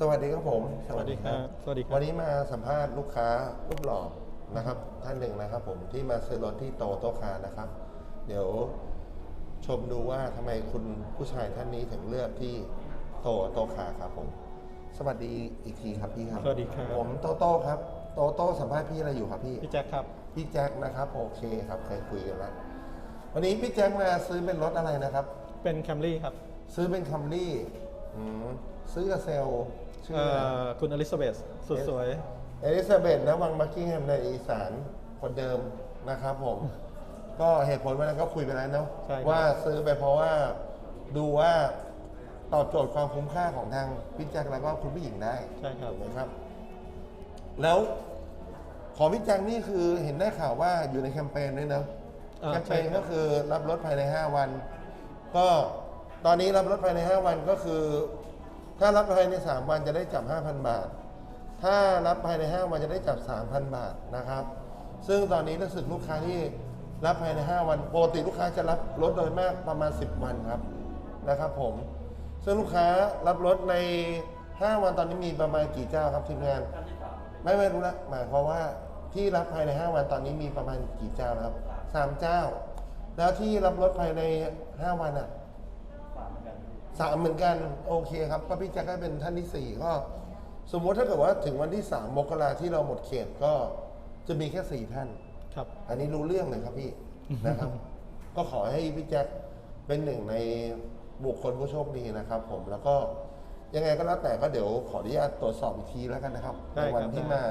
สวัสดีครับผมสวัสดีครับ สวัสดีครับ วันนี้มาสัมภาษณ์ลูกค้ารูปหล่อนะครับ ท่านหนึ่งนะครับ ผมที่มาซื้อรถที่โตโตคานะครับ เดี๋ยวชมดูว่าทำไมคุณผู้ชายท่านนี้ถึงเลือกที่โตโตคาครับผม สวัสดีอีกทีครับพี่ครับ สวัสดีครับ ผมโตโต้ครับ โตโต้สัมภาษณ์พี่อะไรอยู่ครับพี่ พี่แจ็คครับ พี่แจ็คนะครับโอเคครับเคยคุยกันแล้ววันนี้พี่แจ็คมาซื้อเป็นรถอะไรนะครับ เป็นแคมรี่ครับ ซื้อเป็นคัมรี่อืมซื้อกับเซลล์ชื่อ เอ่อะไรอคุณอลิซาเบธสุดสวย เอลิซาเบธและวังบักกิงแฮมในอีสานคนเดิมนะครับผม ก็เหตุผลวันนั้นก็คุยไปแล้วเนาะใช่ครับ ว่าซื้อไปเพราะว่าดูว่าตอบโจทย์ความคุ้มค่าของทางพี่แจ็คแล้วก็คุณผู้หญิงได้ใช่ครับ ถูกไหมครับ แล้วของพี่แจ็คนี่คือเห็นได้ข่าวว่าอยู่ในแคมเปญด้วยเนอะอ่าแคมเปใช่ญครัก็บคือรับรถภายใน 5 วัน ก็ตอนนี้รับรถภายใน 5 วันก็คือ ถ้ารับภายใน 3 วันจะได้จับ 5,000 บาท ถ้ารับภายใน 5 วันจะได้จับ 3,000 บาทนะครับ ซึ่งตอนนี้รู้สึกลูกค้าที่รับภายใน 5 วันปกติลูกค้าจะรับรถโดยมากประมาณ 10 วันครับนะครับ ผม ซึ่งลูกค้ารับรถใน 5 วันตอนนี้มีประมาณกี่เจ้าครับทีมงาน ไม่ไม่รู้ละหมายความว่าที่รับภายใน 5 วันตอนนี้มีประมาณกี่เจ้าครับสามเจ้า แล้วที่รับรถภายใน 5 วันอะ สามเหมือนกันโอเคครับก็พี่แจ็คก็เป็นท่านที่สี่ก็ สมมุติถ้าเกิดว่าถึงวันที่3มกราที่เราหมดเขตก็จะมีแค่สี่ท่าน ครับ อันนี้รู้เรื่องเลยครับพี่ นะครับ ก็ขอให้พี่แจ็คเป็นหนึ่งในบุคคลผู้โชคดีนะครับ ผมแล้วก็ยังไงก็แล้วแต่ก็เดี๋ยวขออนุญาตตรวจสอบอีกทีแล้วกันนะครับได้ในครับวันที่ได้ มา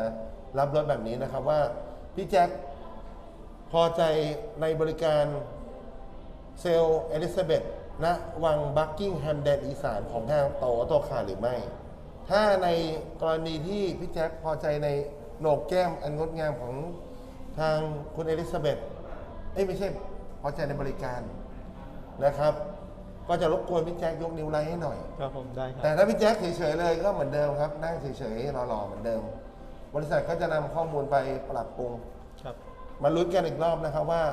รับรถแบบนี้นะครับว่าพี่แจ็คพอใจในบริการ เซลล์เอลิซาเบธณวังบักกิงแฮมแดนอีสานของทางโตโตคาหรือไม่ ถ้าในกรณีที่พี่แจ็คพอใจในโหนกแก้มอันงดงามของทางคุณเอลิซาเบธเอ้ยไม่ใช่พอใจในบริการนะครับ ก็จะรบกวนพี่แจ็คยกนิ้วไลค์ให้หน่อย ครับผมได้คแต่รับถ้าพี่แจ็คเฉยๆเลยก็เหมือนเดิมครับ นั่งเฉยๆหล่อๆเหมือนเดิม บริษัทก็จะนำข้อมูลไปปรับปรุง ครับ มาลุ้นกันอีกรอบนะครับว่า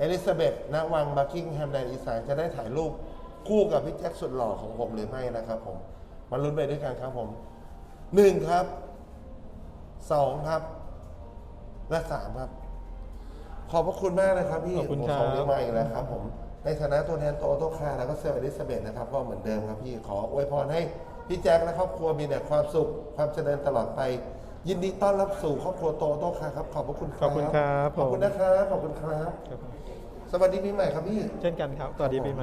เอลิซาเบธณวังบักกิงแฮมแดนอีสานจะได้ถ่ายรูปคู่กับพี่แจ็คสุดหล่อของผมหรือไม่นะครับผมมาลุ้นไปด้วยกันครับผมหนึ่งครับสองครับ และสามครับ ขอบพระคุณมากนะครับพี่ขอบคุณผมครับส่งนี้วมาอีกแล้วครับ ผม ในฐานะตัวแทนโตโตคาแล้วก็เซลล์เอลิซาเบธนะครับ ก็เหมือนเดิมครับพี่ขออวยพรให้พี่แจ็คและครอบครัวมีแต่ความสุข ความเจริญตลอดไป ยินดีต้อนรับสู่ครอบครัวโตโตคาครับ ขอบพระคุณครับขอบคุณครับขอบคุณผม นะครับขอบคุณครับครับผมสวัสดีปีใหม่ครับพี่ เช่นกันครับสวัสดีปีใหม่